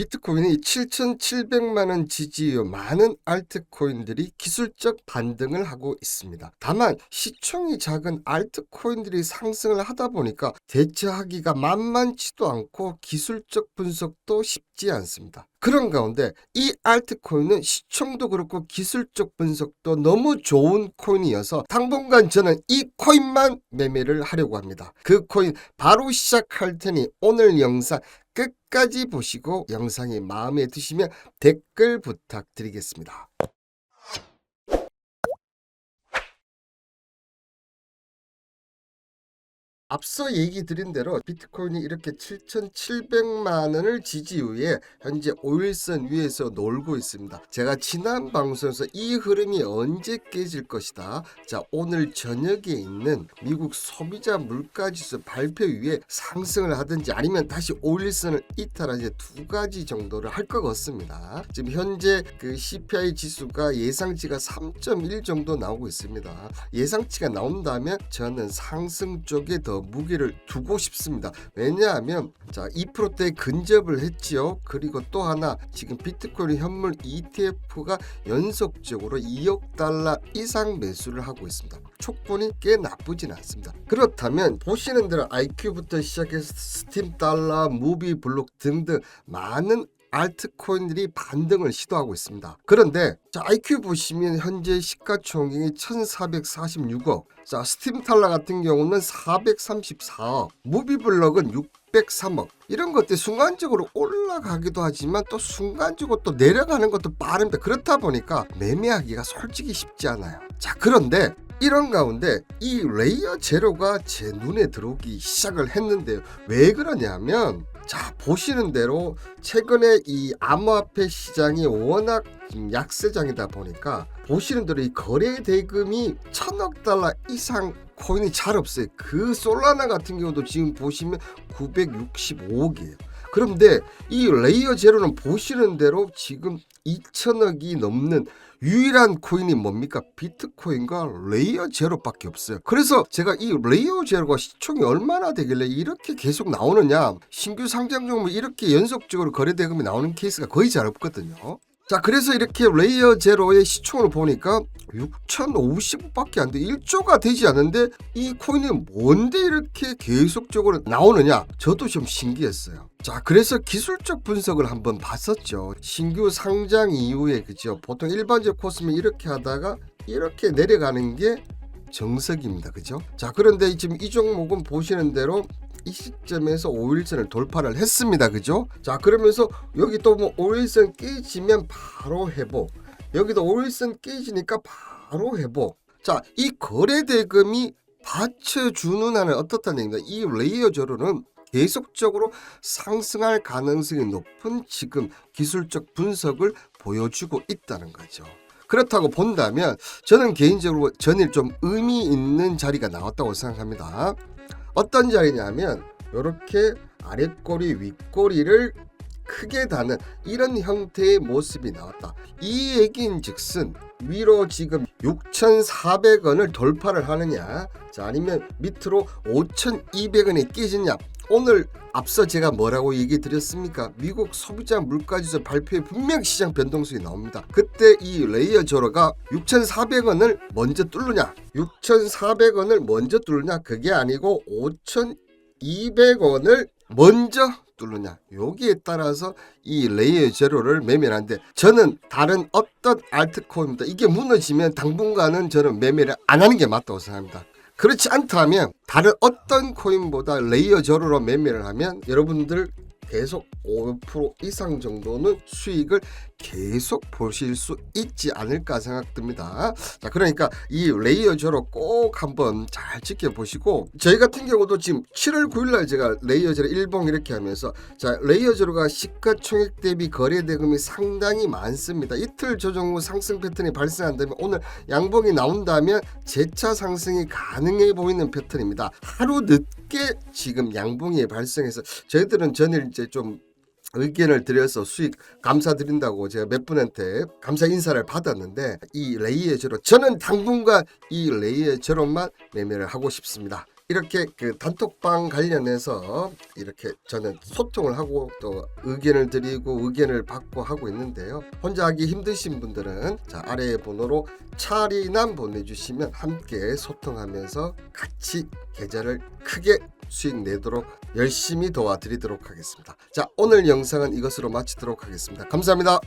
비트코인이 7,700만 원 지지율 많은 알트코인들이 기술적 반등을 하고 있습니다. 다만 시총이 작은 알트코인들이 상승을 하다 보니까 대처하기가 만만치도 않고 기술적 분석도 쉽지 않습니다. 그런 가운데 이 알트코인은 시총도 그렇고 기술적 분석도 너무 좋은 코인이어서 당분간 저는 이 코인만 매매를 하려고 합니다. 그 코인 바로 시작할 테니 오늘 영상 끝까지 보시고 영상이 마음에 드시면 댓글 부탁드리겠습니다. 앞서 얘기 드린 대로 비트코인이 이렇게 7,700만 원을 지지 후에 현재 5일선 위에서 놀고 있습니다. 제가 지난 방송에서 이 흐름이 언제 깨질 것이다. 자, 오늘 저녁에 있는 미국 소비자 물가지수 발표 위에 상승을 하든지 아니면 다시 5일선을 이탈하지 두 가지 정도를 할 것 같습니다. 지금 현재 그 CPI 지수가 예상치가 3.1 정도 나오고 있습니다. 예상치가 나온다면 저는 상승 쪽에 더 무게를 두고 싶습니다. 왜냐하면 자 2%대 근접을 했지요. 그리고 또 하나 지금 비트코인 현물 ETF가 연속적으로 2억 달러 이상 매수를 하고 있습니다. 촉분이 꽤 나쁘진 않습니다. 그렇다면 보시는 대로 IQ부터 시작해서 스팀 달러, 무비 블록 등등 많은 알트코인들이 반등을 시도하고 있습니다. 그런데 자, IQ 보시면 현재 시가총액이 1,446억, 자 스팀 탈라 같은 경우는 434억, 무비블럭은 603억. 이런 것들이 순간적으로 올라가기도 하지만 또 순간적으로 또 내려가는 것도 빠릅니다. 그렇다 보니까 매매하기가 솔직히 쉽지 않아요. 자 그런데 이런 가운데 이 레이어 제로가 제 눈에 들어오기 시작을 했는데요. 왜 그러냐면 자 보시는 대로 최근에 이 암호화폐 시장이 워낙 좀 약세장이다 보니까 보시는 대로 이 거래 대금이 천억 달러 이상 코인이 잘 없어요. 그 솔라나 같은 경우도 지금 보시면 965억이에요. 그런데 이 레이어 제로는 보시는 대로 지금 2천억이 넘는 유일한 코인이 뭡니까? 비트코인과 레이어 제로밖에 없어요. 그래서 제가 이 레이어 제로가 시총이 얼마나 되길래 이렇게 계속 나오느냐? 신규 상장 종목 이렇게 연속적으로 거래 대금이 나오는 케이스가 거의 잘 없거든요. 자, 그래서 이렇게 레이어 제로의 시총을 보니까 6,050억밖에 안 돼. 1조가 되지 않는데 이 코인이 뭔데 이렇게 계속적으로 나오느냐? 저도 좀 신기했어요. 자, 그래서 기술적 분석을 한번 봤었죠. 신규 상장 이후에 그죠? 보통 일반적 코스면 이렇게 하다가 이렇게 내려가는 게 정석입니다. 그죠? 자, 그런데 지금 이 종목은 보시는 대로 이 시점에서 5일선을 돌파를 했습니다. 그죠? 자, 그러면서 여기 또뭐 5일선 깨지면 바로 회복. 여기도 5일선 깨지니까 바로 회복. 자, 이 거래 대금이 받쳐주는 한은 어떻다는 얘기입니다. 이 레이어 저로는 계속적으로 상승할 가능성이 높은 지금 기술적 분석을 보여주고 있다는 거죠. 그렇다고 본다면 저는 개인적으로 전일 좀 의미 있는 자리가 나왔다고 생각합니다. 어떤 자리냐면 이렇게 아랫꼬리 윗꼬리를 크게 다는 이런 형태의 모습이 나왔다. 이 얘기인즉슨 위로 지금 6,400원을 돌파를 하느냐, 자 아니면 밑으로 5,200원이 깨지냐. 오늘 앞서 제가 뭐라고 얘기 드렸습니까? 미국 소비자 물가지수 발표에 분명 시장 변동성이 나옵니다. 그때 이 레이어 조로가 6,400원을 먼저 뚫느냐, 6,400원을 먼저 뚫느냐, 그게 아니고 5,200원을 먼저 뚫느냐 여기에 따라서 이 레이어 제로를 매매하는데 저는 다른 어떤 알트코인입니다. 이게 무너지면 당분간은 저는 매매를 안 하는 게 맞다고 생각합니다. 그렇지 않다면 다른 어떤 코인보다 레이어 제로로 매매를 하면 여러분들 계속 5% 이상 정도는 수익을 계속 보실 수 있지 않을까 생각됩니다. 자, 그러니까 이 레이어 제로 꼭 한번 잘 지켜보시고 저희 같은 경우도 지금 7월 9일 날 제가 레이어 제로 일봉 이렇게 하면서 자, 레이어 제로가 시가총액 대비 거래 대금이 상당히 많습니다. 이틀 조정 후 상승 패턴이 발생한다면 오늘 양봉이 나온다면 재차 상승이 가능해 보이는 패턴입니다. 하루 늦게 지금 양봉이 발생해서 저희들은 전일 이제 좀 의견을 드려서 수익 감사드린다고 제가 몇 분한테 감사 인사를 받았는데 이 레이의 제로 저는 당분간 이 레이의 제로만 매매를 하고 싶습니다. 이렇게 그 단톡방 관련해서 이렇게 저는 소통을 하고 또 의견을 드리고 의견을 받고 하고 있는데요. 혼자 하기 힘드신 분들은 자 아래의 번호로 차리남 보내주시면 함께 소통하면서 같이 계좌를 크게 수익 내도록 열심히 도와드리도록 하겠습니다. 자 오늘 영상은 이것으로 마치도록 하겠습니다. 감사합니다.